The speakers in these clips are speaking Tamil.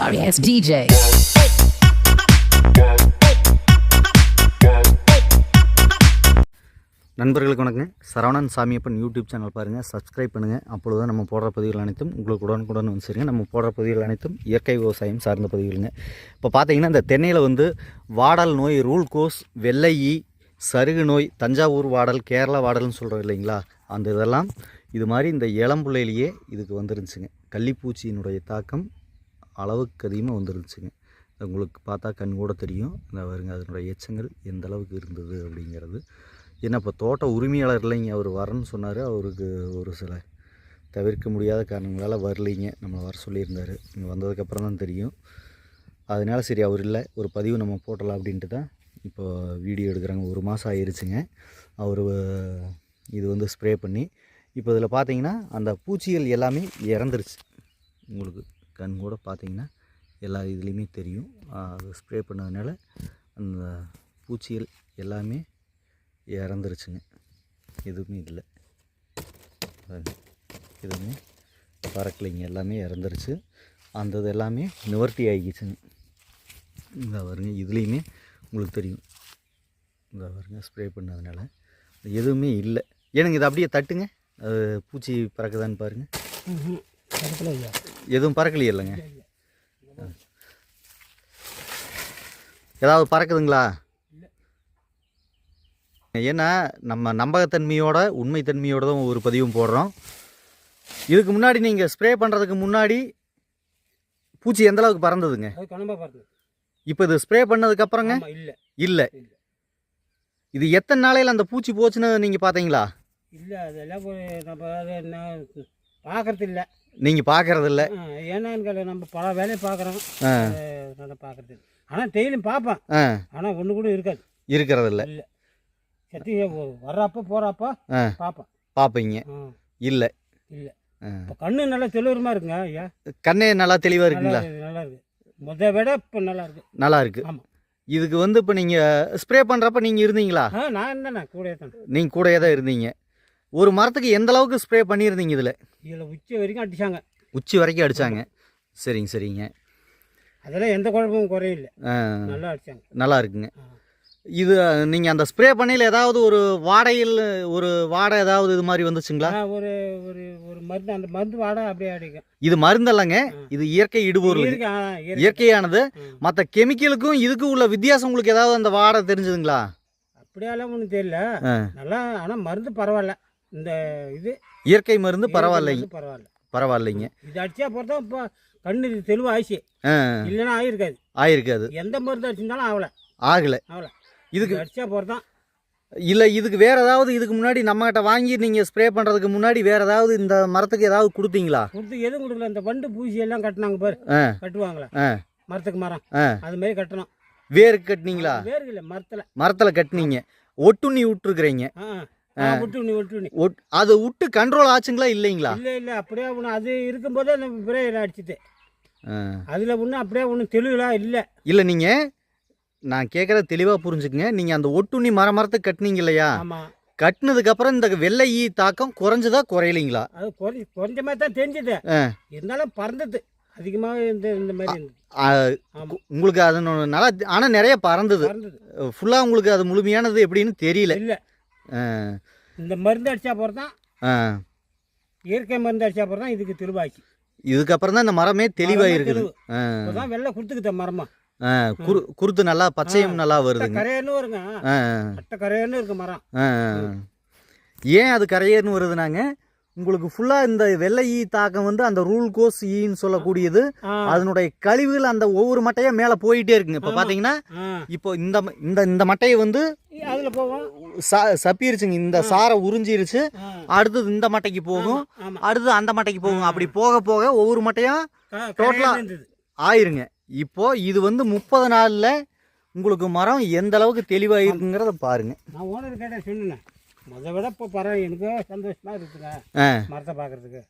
Sorry ass DJ. நண்பர்களுக்கு வணக்கங்க. சரவணன் சாமியப்பன் யூடியூப் சேனல் பாருங்கள் சப்ஸ்கிரைப் பண்ணுங்கள் அப்பொழுது தான் நம்ம போடுற பதிவுகள் அனைத்தும் உங்களுக்கு உடனுக்குடன் வந்து சரிங்க. நம்ம போடுற பதிவுகள் அனைத்தும் இயற்கை விவசாயம் சார்ந்த பதிவுகளுங்க. இப்போ பார்த்தீங்கன்னா இந்த தென்னையில் வந்து வாடல் நோய் ரூல் கோஸ் வெள்ளை ஈ சருகு நோய் தஞ்சாவூர் வாடல் கேரளா வாடல்னு சொல்கிறோம் இல்லைங்களா? அந்த இதெல்லாம் இது மாதிரி இந்த இளம்புள்ளையிலேயே இதுக்கு வந்துருந்துச்சுங்க. கள்ளிப்பூச்சியினுடைய தாக்கம் அளவுக்கு அதிகமாக வந்துருந்துச்சுங்க. உங்களுக்கு பார்த்தா கண் கூட தெரியும். இந்த வருங்க அதனுடைய எச்சங்கள் எந்த அளவுக்கு இருந்தது அப்படிங்கிறது. ஏன்னா இப்போ தோட்ட உரிமையாளர் இல்லைங்க. அவர் வரேன்னு சொன்னார். அவருக்கு ஒரு சில தவிர்க்க முடியாத காரணங்களால் வரலைங்க. நம்மளை வர சொல்லியிருந்தார். இங்கே வந்ததுக்கப்புறம் தான் தெரியும். அதனால சரி அவர் இல்லை. ஒரு பதிவு நம்ம போட்டலாம் அப்படின்ட்டு தான் இப்போ வீடியோ எடுக்கிறாங்க. ஒரு மாதம் ஆயிடுச்சுங்க அவர் இது வந்து ஸ்ப்ரே பண்ணி இப்போ இதில் பார்த்தீங்கன்னா அந்த பூச்சிகள் எல்லாமே இறந்துருச்சு. உங்களுக்கு கண் கூட பார்த்தீங்கன்னா எல்லா இதுலேயுமே தெரியும். அது ஸ்ப்ரே பண்ணதுனால அந்த பூச்சிகள் எல்லாமே இறந்துருச்சுங்க. எதுவுமே இல்லை. எதுவுமே பறக்கலைங்க. எல்லாமே இறந்துருச்சு. அந்த இது எல்லாமே நிவர்த்தி ஆகிடுச்சுங்க இந்த வருங்க இதுலேயுமே உங்களுக்கு தெரியும். இந்த வருங்க ஸ்ப்ரே பண்ணதுனால. எதுவுமே இல்லை. ஏனுங்க இதை அப்படியே தட்டுங்க. அது பூச்சி பறக்குதான்னு பாருங்கள் எதுவும் பறக்கலையே இல்லைங்க? ஏதாவது பறக்குதுங்களா? ஏன்னா நம்ம நம்பகத்தன்மையோட உண்மைத்தன்மையோட தான் ஒரு பதிவும் போடுறோம். இதுக்கு முன்னாடி நீங்கள் ஸ்ப்ரே பண்ணுறதுக்கு முன்னாடி பூச்சி எந்த அளவுக்கு பறந்ததுங்க? இப்போ இது ஸ்ப்ரே பண்ணதுக்கப்புறங்க இல்ல. இது எத்தனை நாளையில் அந்த பூச்சி போச்சுன்னு நீங்கள் பார்த்தீங்களா இல்ல அதெல்லாம் நம்ம பார்க்கறது இல்ல நீங்கள் பார்க்கறதில்ல ஏன்னான்னு கேளு, நம்ம பல வேலையை பார்க்குறோம் நல்லா பார்க்கறது ஆனால் டெய்லியும் பார்ப்பேன் ஆனால் ஒன்று கூட இருக்காது. இருக்கிறதில்ல. இல்லை. சத்தி வர்றப்ப போகிறப்ப பார்ப்பேன் பார்ப்பீங்க இல்லை. இல்லை. இப்போ கண்ணு நல்லா தெளிவுரமா இருக்குங்க ஐயா. கண்ணே நல்லா தெளிவாக இருக்குங்களா? இருக்கு நல்லா இருக்கு. முத விட இப்போ நல்லா இருக்கு. நல்லா இருக்கு. ஆமாம் இதுக்கு வந்து இப்போ நீங்கள் ஸ்ப்ரே பண்ணுறப்ப நீங்கள் இருந்தீங்களா? நான் இருந்தேண்ணா. கூட தான். நீங்கள் கூடயே தான் இருந்தீங்க. ஒரு மரத்துக்கு எந்த அளவுக்கு ஸ்ப்ரே பண்ணியிருந்தீங்க இதில்? இதில் உச்சி வரைக்கும் அடிச்சாங்க. உச்சி வரைக்கும் அடித்தாங்க சரிங்க சரிங்க. அதெல்லாம் எந்த குழப்பமும் குறையும் இல்லை நல்லா அடிச்சாங்க. நல்லா இருக்குங்க. இது நீங்கள் அந்த ஸ்ப்ரே பண்ணையில் ஏதாவது ஒரு வாடையில் ஒரு வாடை ஏதாவது இது மாதிரி வந்துச்சுங்களா? ஒரு ஒரு ஒரு மருந்து அந்த மருந்து வாடை அப்படியே அடிக்கும். இது மருந்தல்லங்க. இது இயற்கை இடுபொருள். இயற்கையானது. மற்ற கெமிக்கலுக்கும் இதுக்கும் உள்ள வித்தியாசம் உங்களுக்கு ஏதாவது அந்த வாடை தெரிஞ்சுதுங்களா? அப்படியெல்லாம் ஒன்றும் தெரியல. நல்லா ஆனால் மருந்து பரவாயில்ல. இந்த இது இயற்கை மருந்து பரவாயில்லைங்க பரவாயில்ல. பரவாயில்லைங்க. இது அடிச்சா பொறுத்தா இப்போ கண்ணு தெளிவாக ஆயிடுச்சு இல்லைன்னா ஆகிருக்காது ஆயிருக்காது. எந்த மருந்து அடிச்சிருந்தாலும் ஆகலை. ஆகலை. ஆகலை. இதுக்கு இது அடிச்சா பொறுத்தான் இல்லை இதுக்கு வேற ஏதாவது இதுக்கு முன்னாடி நம்மகிட்ட வாங்கி நீங்கள் ஸ்ப்ரே பண்ணுறதுக்கு முன்னாடி வேற ஏதாவது இந்த மரத்துக்கு ஏதாவது கொடுத்தீங்களா? கொடுத்து எதுவும் கொடுக்கல. இந்த வண்டு பூசி எல்லாம் கட்டினாங்க பாரு. கட்டுவாங்களே. மரத்துக்கு மரம். அது மாதிரி கட்டணும். வேருக்கு கட்டினீங்களா? வேறு இல்லை மரத்தில். மரத்தில் கட்டினீங்க. ஒட்டுண்ணி விட்டுருக்குறீங்க. அது விட்டு கண்ட்ரோல் ஆச்சுங்களா இல்லைங்களா? இல்லை இல்லை அப்படியே ஒன்று அது இருக்கும்போதே அந்த பிரேயர் அடிச்சுட்டு. அதில் ஒன்றும் அப்படியே ஒன்றும் தெளிவுலாம் இல்லை. இல்லை நீங்கள் நான் கேட்குறது தெளிவாக புரிஞ்சுக்குங்க. நீங்கள் அந்த ஒட்டுண்ணி மர மரத்துக்கு கட்டினீங்க இல்லையா? ஆமாம் கட்டினதுக்கப்புறம் இந்த வெள்ளை ஈ தாக்கம் குறைஞ்சதா குறையலைங்களா? அது குறை கொஞ்சமாக தான் தெரிஞ்சது. இருந்தாலும் பறந்தது. அதிகமாக இந்த இந்த மாதிரி உங்களுக்கு அது நல்லா ஆனால் நிறைய பறந்தது. ஃபுல்லாக உங்களுக்கு அது முழுமையானது எப்படின்னு தெரியல. இல்லை. இந்த மருந்து அடிச்சா போகிற தான் ஆ. இயற்கை மருந்து அடிச்சா போகிற தான் இதுக்கு தெளிவாச்சு இதுக்கப்புறம் தான் இந்த மரமே தெளிவாக இருக்குது தான் வெள்ளை கொடுத்துக்கிட்ட மரமா. குரு குருத்து நல்லா பச்சையும் நல்லா அட்டை வருதுங்க. கரையன்னு வருங்க. அட்டை கரையன்னு இருக்கு மரம். ஏன் அது கரையேறுன்னு வருதுனாங்க? உங்களுக்கு ஃபுல்லாக இந்த வெள்ளை ஈ தாக்கம் வந்து அந்த ரூல் கோஸ் ஈன்னு சொல்லக்கூடியது. அதனுடைய கழிவுகள் அந்த ஒவ்வொரு மட்டையாக மேலே போயிட்டே இருக்குங்க. இப்போ. பார்த்தீங்கன்னா இப்போ இந்த இந்த இந்த மட்டையை வந்து அதில் போவோம். ச சப்பிருச்சுங்க. இந்த சாரை உறிஞ்சிருச்சு. அடுத்தது இந்த மட்டைக்கு போகும். அடுத்தது அந்த மட்டைக்கு போகும். அப்படி போக போக ஒவ்வொரு மட்டையும் இருந்தது ஆயிருங்க. இப்போ இது வந்து முப்பது நாளில் உங்களுக்கு மரம் எந்த அளவுக்கு தெளிவாக இருக்குங்கிறத பாருங்க. நான் ஓனர் கேட்டேன் சொன்னேன். முத விட இப்போ பரவாயில்ல எனக்கு சந்தோஷமாக இருக்குங்க மரத்தை பார்க்கறதுக்கு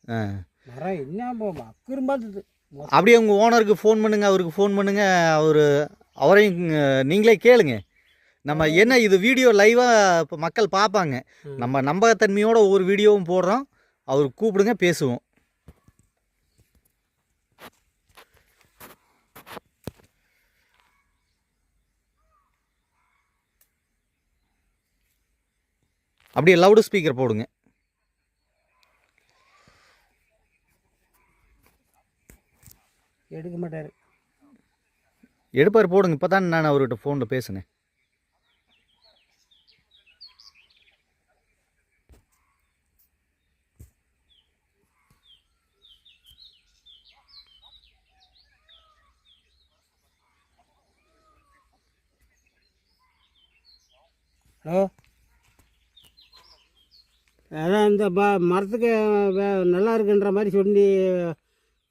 மரம் என்ன அக்குறும்பா இருந்தது. அப்படியே உங்கள் ஓனருக்கு ஃபோன் பண்ணுங்க அவருக்கு ஃபோன் பண்ணுங்க அவர் அவரையும் நீங்களே கேளுங்க. நம்ம என்ன இது வீடியோ லைவாக இப்போ மக்கள் பார்ப்பாங்க நம்ம நம்பகத்தன்மையோட ஒவ்வொரு வீடியோவும் போடுறோம். அவர் கூப்பிடுங்க பேசுவோம். அப்படியே லவுடு ஸ்பீக்கர் போடுங்க. எடுக்க மாட்டார். எடுப்பார் போடுங்க. இப்போ தான் நான் அவர்கிட்ட ஃபோனில் பேசினேன். ஹலோ? அதான் இந்த ப மரத்துக்கு நல்லா இருக்குன்ற மாதிரி சொல்லி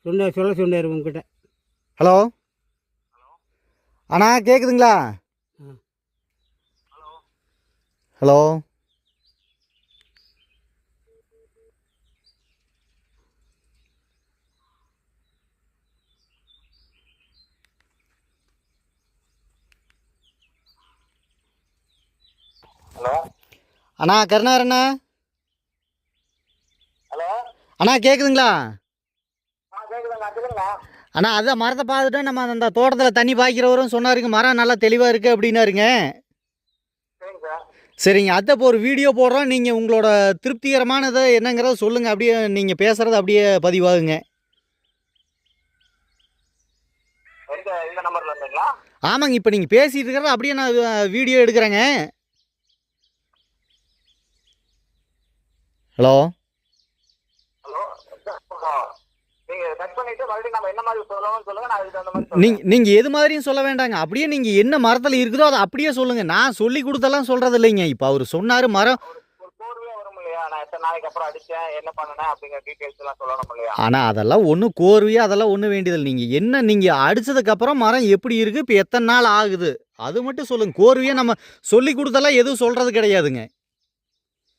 சொன்ன சொல்ல சொன்னார் உங்ககிட்ட. ஹலோ? அண்ணா கேட்குதுங்களா. ஹலோ? ஹலோ. அண்ணா கருணார் அண்ணா. ஹலோ. அண்ணா கேட்குதுங்களா அண்ணா அதான் மரத்தை பார்த்துட்டு நம்ம அந்த தோட்டத்தில் தண்ணி பாய்க்கிறவரும் சொன்னாருங்க மரம் நல்லா தெளிவாக இருக்குது அப்படின்னாருங்க. சரிங்க சார். சரிங்க அதை இப்போ ஒரு வீடியோ போடுறோம். நீங்கள் உங்களோட திருப்திகரமானதை என்னங்கிறத சொல்லுங்கள் அப்படியே நீங்கள் பேசுகிறது அப்படியே பதிவாகுங்க. ஆமாங்க இப்போ நீங்கள் பேசிகிட்டு இருக்கிறத அப்படியே நான் வீடியோ எடுக்கிறேங்க ஹலோ ஹலோ நீங்க கட் பண்ணிட்டு மறுபடியும் நம்ம என்ன மாதிரி சொல்லணும்னு சொல்லுங்க நான் அதுக்கு தகுந்த மாதிரி சொல்றேன். நீங்கள் நீங்கள் எது மாதிரியும் சொல்ல வேண்டாங்க. அப்படியே நீங்கள் என்ன மரத்தில் இருக்குதோ அதை அப்படியே சொல்லுங்கள் நான் சொல்லி கொடுத்தெல்லாம் சொல்கிறது இல்லைங்க. இப்போ அவர் சொன்னார் மரம். கோர்வையா அப்புறம் ஆனால் அதெல்லாம் ஒன்றும் கோர்வையாக அதெல்லாம் ஒன்றும் வேண்டியதில்லை. நீங்கள் என்ன நீங்கள் அடித்ததுக்கப்புறம் மரம் எப்படி இருக்குது இப்போ எத்தனை நாள் ஆகுது? அது மட்டும் சொல்லுங்கள் கோர்வையாக நம்ம சொல்லி கொடுத்தெல்லாம் எதுவும் சொல்கிறது கிடையாதுங்க.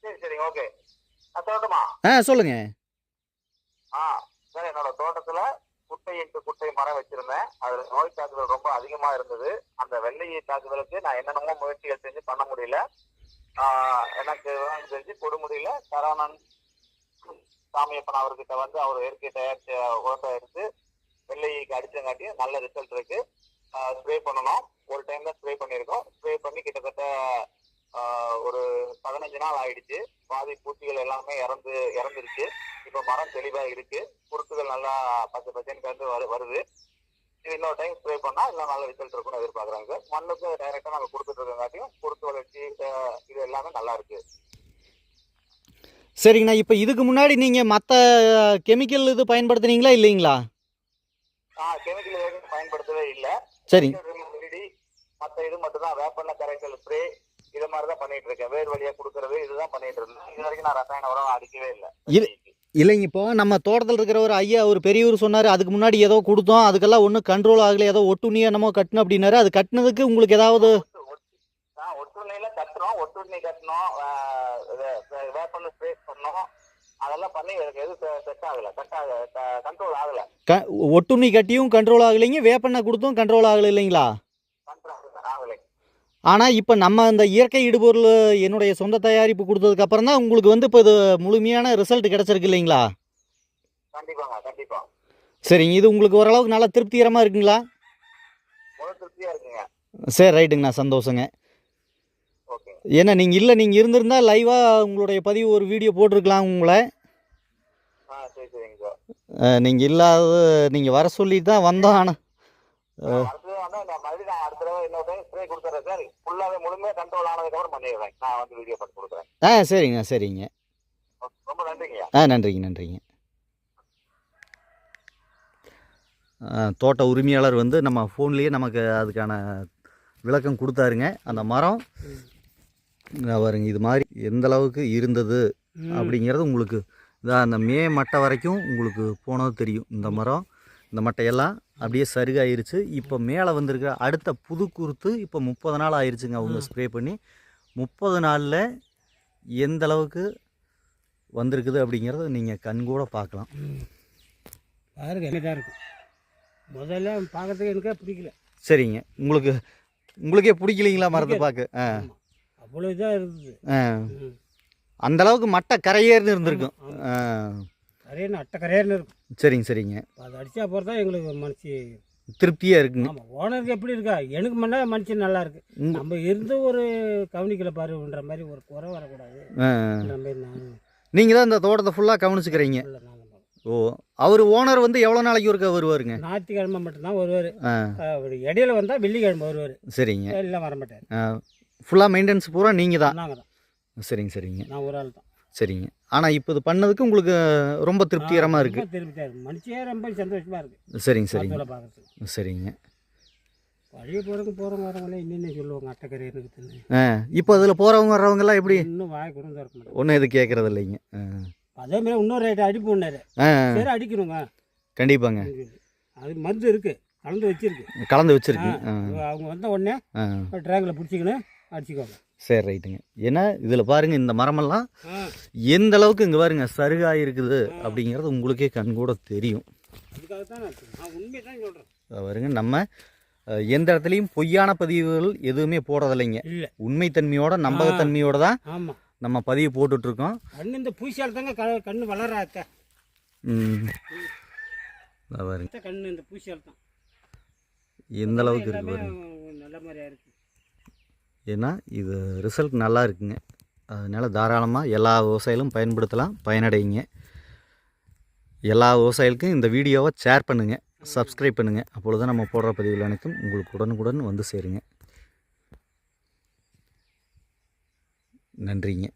சரி சரிங்க ஓகே ஆ சார் என்னோட தோட்டத்துல குட்டை இன்ட்டு குட்டை மரம் வச்சிருந்தேன். அதுல நோய் தாக்குதல் ரொம்ப அதிகமா இருந்தது. அந்த வெள்ளையை தாக்குதலுக்கு நான் என்னென்னமோ முயற்சிகள் செஞ்சு பண்ண முடியல. எனக்கு செஞ்சு கொடுமுடியில சரவணன் சாமியப்பன் அவர்கிட்ட வந்து அவர் இயற்கை தயாரிச்ச உரத்தை எடுத்து வெள்ளைக்கு அடிச்சங்காட்டி நல்ல ரிசல்ட் இருக்கு. ஸ்ப்ரே பண்ணணும். ஒரு டைம் தான் ஸ்ப்ரே பண்ணியிருக்கோம். ஸ்ப்ரே பண்ணி கிட்டத்தட்ட ஒரு பதினஞ்சு நாள் ஆயிடுச்சு. பாதி பூச்சிகள் எல்லாமே இறந்து இறந்துருச்சு. இப்போ மரம் தெளிவா இருக்கு. குருத்துகள் நல்லா பச்சை பச்சைன்னு வரு வருது. இது இன்னொரு டைம் ஸ்ப்ரே பண்ணா இன்னும் நல்ல ரிசல்ட் இருக்கும்னு எதிர்பார்க்குறாங்க. சார் மண்ணுக்கு டைரக்டா நம்ம கொடுத்துட்டு இருக்கங்காட்டியும் குருத்து வளர்ச்சி இது எல்லாமே நல்லா இருக்கு. சரிங்கண்ணா. இப்போ இதுக்கு முன்னாடி நீங்கள் மற்ற கெமிக்கல் இது பயன்படுத்துனீங்களா இல்லைங்களா? ஆ கெமிக்கல் எதுவும் பயன்படுத்தவே இல்லை. சரிங்க மற்ற இது மட்டும் தான் வேப்பெண்ணெய் கரைசல் ஸ்ப்ரே இது மாதிரி தான் பண்ணிட்டு இருக்கேன். வேர் வழியா கொடுக்கறது இதுதான் பண்ணிட்டு இருந்தேன். இது வரைக்கும் நான் ரசாயன உரம் அடிக்கவே இல்லை. இல்லைங்க இப்போ நம்ம தோட்டத்தில் இருக்கிற ஒரு ஐயா ஒரு பெரியவர் சொன்னார் அதுக்கு முன்னாடி ஏதோ கொடுத்தோம் அதுக்கெல்லாம் ஒன்றும் கண்ட்ரோல் ஆகலை ஏதோ ஒட்டுண்ணி என்னமோ கட்டணும் அப்படின்னாரு. அது கட்டினதுக்கு உங்களுக்கு ஏதாவது ஒட்டு- ஒட்டு- ஆ, ஒட்டுண்ணியில கட்டுறோம் ஒட்டுண்ணி கட்டணும் ஆஹ் இது, வே- வேப்பெண்ணெய் ஸ்ப்ரே பண்ணோம். அதெல்லாம் பண்ணி எனக்கு எதுவும் செட் ஆகல. ஆகல. கண்ட்ரோல் ஆகல. க ஒட்டுண்ணி கட்டியும் கண்ட்ரோல் ஆகலைங்க வேப்பெண்ணெய் கொடுத்தும் கண்ட்ரோல் ஆகலை இல்லைங்களா? ஆனால் இப்போ நம்ம இந்த இயற்கை இடுபொருள் என்னுடைய சொந்த தயாரிப்பு கொடுத்ததுக்கு அப்புறம் தான் உங்களுக்கு வந்து இப்போ இது முழுமையான ரிசல்ட் கிடச்சிருக்கு இல்லைங்களா? கண்டிப்பாங்க கண்டிப்பா. சரிங்க. இது உங்களுக்கு ஓரளவுக்கு நல்லா திருப்திகரமாக இருக்குங்களா? முழு திருப்தியா இருக்குங்க. சரி ரைட்டுங்கண்ணா. சந்தோஷங்க. ஓகே. ஏன்னா நீங்கள் இல்லை நீங்கள் இருந்திருந்தா லைவாக உங்களுடைய பதிவு ஒரு வீடியோ போட்டிருக்கலாம் உங்களை. நீங்கள் இல்லாத நீங்கள் வர சொல்லி தான் வந்தோம் ஆனால் ஃபுல்லாவே முழுமையா கண்ட்ரோல் ஆனதுக்கு அப்புறம் பண்ணிடுறேன். நான் வந்து வீடியோ பண்ணி கொடுக்குறேன். ஆ சரிங்க சரிங்க. ரொம்ப நன்றிங்க. ஆ நன்றிங்க நன்றிங்க. தோட்ட உரிமையாளர் வந்து நம்ம ஃபோன்லேயே நமக்கு அதுக்கான விளக்கம் கொடுத்தாருங்க. அந்த மரம் இங்க பாருங்க இது மாதிரி எந்த அளவுக்கு இருந்தது அப்படிங்கிறது உங்களுக்கு இதான் அந்த மே மட்டை வரைக்கும் உங்களுக்கு போனது தெரியும். இந்த மரம் இந்த மட்டையெல்லாம் அப்படியே சருகாயிருச்சு. இப்போ மேலே வந்திருக்கிற அடுத்த புது குருத்து இப்போ முப்பது நாள் ஆயிருச்சுங்க அவங்க ஸ்ப்ரே பண்ணி. முப்பது நாளில் எந்த அளவுக்கு வந்திருக்குது அப்படிங்கிறத நீங்கள் கண்கூட பார்க்கலாம். ம். பாருங்க என்னதான் இருக்கும் முதல்ல பார்க்கறதுக்கு எனக்கே பிடிக்கல. சரிங்க. உங்களுக்கு உங்களுக்கே பிடிக்கலைங்களா மரத்தை பார்க்க? ஆ. அவ்வளோ இதாக இருந்தது. அந்த அளவுக்கு மட்டை கரையேறுன்னு இருந்திருக்கும். ஆ. கரையன்னு அட்டை கரையன்னு இருக்கும். சரிங்க சரிங்க. அதை அடித்தா போகிறது எங்களுக்கு மனசு திருப்தியாக இருக்குங்க. ஆமாம் ஓனருக்கு எப்படி இருக்கா? எனக்கு முன்னா மனுஷன் நல்லா இருக்கு. நம்ம இருந்து ஒரு கவனிக்கல பாருன்ற மாதிரி ஒரு குறை வரக்கூடாது. நீங்கள் தான் இந்த தோட்டத்தை ஃபுல்லாக கவனிச்சுக்கிறீங்க. ஓ அவர் ஓனர் வந்து எவ்வளோ நாளைக்கு ஒருக்கா வருவாருங்க? ஞாயிற்றுக்கிழமை மட்டும்தான் வருவார். அவர் இடையில வந்தால் வெள்ளிக்கிழமை வருவார். சரிங்க. எல்லாம் வர மாட்டார். ஃபுல்லாக மெயின்டெனன்ஸ் பூரா நீங்கள் தான். நாங்கள் தான். சரிங்க சரிங்க. நான் ஒரு ஆள் தான். சரிங்க. ஆனால் இப்போ இது பண்ணதுக்கு உங்களுக்கு ரொம்ப திருப்திகரமாக இருக்குது திருப்தியாக மனுஷியே ரொம்ப சந்தோஷமாக இருக்குது சரிங்க சரிங்க. பார்க்குறதுக்கு. சரிங்க. வழிய போகிறவங்க போகிறவங்க வரவங்களே என்னென்ன சொல்லுவாங்க? அட்டைக்கரை தின்னு ஆ இப்போ அதில் போகிறவங்க வர்றவங்கெல்லாம் எப்படி? இன்னும் வாய் கூட திறக்க மாட்டேன் ஒன்றும் எது கேட்குறது இல்லைங்க. அதே மாதிரி இன்னொரு ரேட்டு அடிப்புன்னாரு ஆ சரி அடிக்கணுங்க. கண்டிப்பாங்க. அது மருந்து இருக்கு. கலந்து வச்சிருக்கு. கலந்து வச்சுருக்கு. அவங்க வந்த உடனே ட்ராங்கில் பிடிச்சிக்கணும் அடிச்சுக்கோங்க. சரி ரைட்டுங்க. ஏன்னா இதில் பாருங்க இந்த மரமெல்லாம் எந்த அளவுக்கு இங்கே பாருங்க சருகாக இருக்குது அப்படிங்கிறது உங்களுக்கே கண் கூட தெரியும். பாருங்க நம்ம எந்த இடத்துலையும் பொய்யான பதிவுகள் எதுவுமே போடுறதில்லைங்க. உண்மைத்தன்மையோட நம்பகத்தன்மையோட தான் நம்ம பதிவு போட்டுட்ருக்கோம். கண்ணு இந்த பூசியால் தாங்க க கண்ணு வளராத்த கண்ணு இந்த பூசியால் தான். எந்த அளவுக்கு இருக்கு பாருங்க. நல்ல மாதிரியா இருக்கு. ஏன்னா இது ரிசல்ட் நல்லா இருக்குங்க. அதனால் தாராளமாக எல்லா விவசாயிகளும் பயன்படுத்தலாம் பயனடைங்க எல்லா விவசாயிகளுக்கும் இந்த வீடியோவை ஷேர் பண்ணுங்கள் சப்ஸ்கிரைப் பண்ணுங்கள் அப்பொழுது நம்ம போடுற பதிவுகள் அனைத்தும் உங்களுக்கு உடனுக்குடன் வந்து சேருங்க. நன்றிங்க.